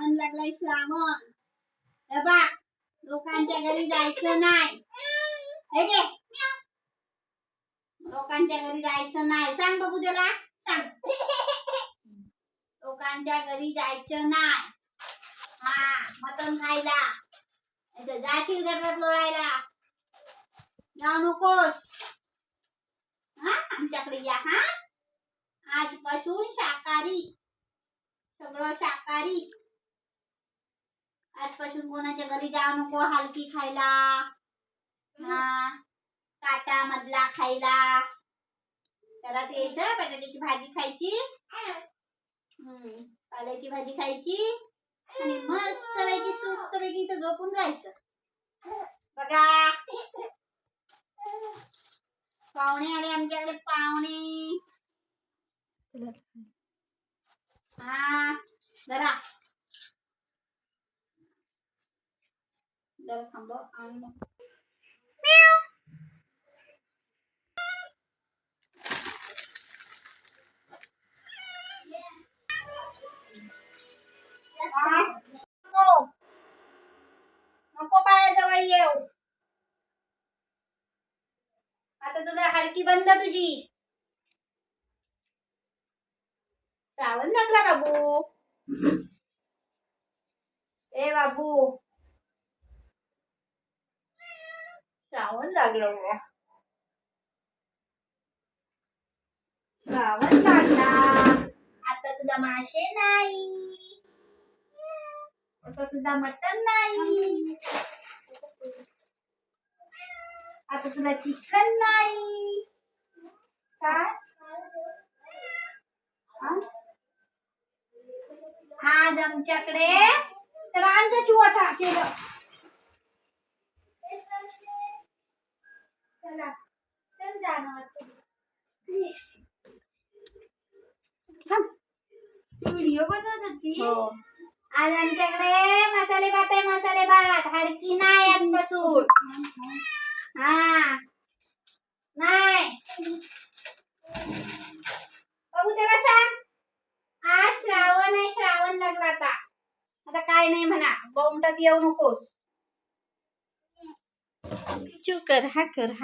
श्रावण लागलाय श्रावण. हे बा लोकांच्या घरी जायचं नाही. हे घे. लोकांच्या घरी जायचं नाही. सांग बघू त्याला. सांग. लोकांच्या घरी जायचं नाही. हा मटण खायला. जाशील गटात लोळायला. जाऊ नकोस. हा आमच्याकडे या हा. आजपासून शाकाहारी. सगळं शाकाहारी. आजपासून कोणाच्या घरी जाऊ नको हलकी खायला. हा काटा मधला खायला घरात यायचं बटाट्याची भाजी खायची. हम्म, पाल्याची भाजी खायची. आणि मस्त पैकी सुस्त पैकी इथं झोपून राहायचं. बघा. पाहुणे आले आमच्याकडे पाहुणे. हा जरा जरा थांब आणि नको नको येऊ आता तुला हाडकी बंद तुझी श्रावण लागला बाबू ए बाबू श्रावण लागलं बुवा. श्रावण लागला आता तुला मासे नाही आता तुझा मटन नाही आता तुला चिकन नाही काय आज आमच्याकडे रांजाची वाटा केलं व्हिडिओ बनवत होती. हो. आज आमच्याकडे मसाले भात आहे मसाले भात. हडकी नाही आजपासून. हा. नाही. बघू त्याला सांग. आज श्रावण आहे श्रावण लागला आता. आता काय नाही म्हणा. बोमटात येऊ नकोस. चू कर हा कर हा.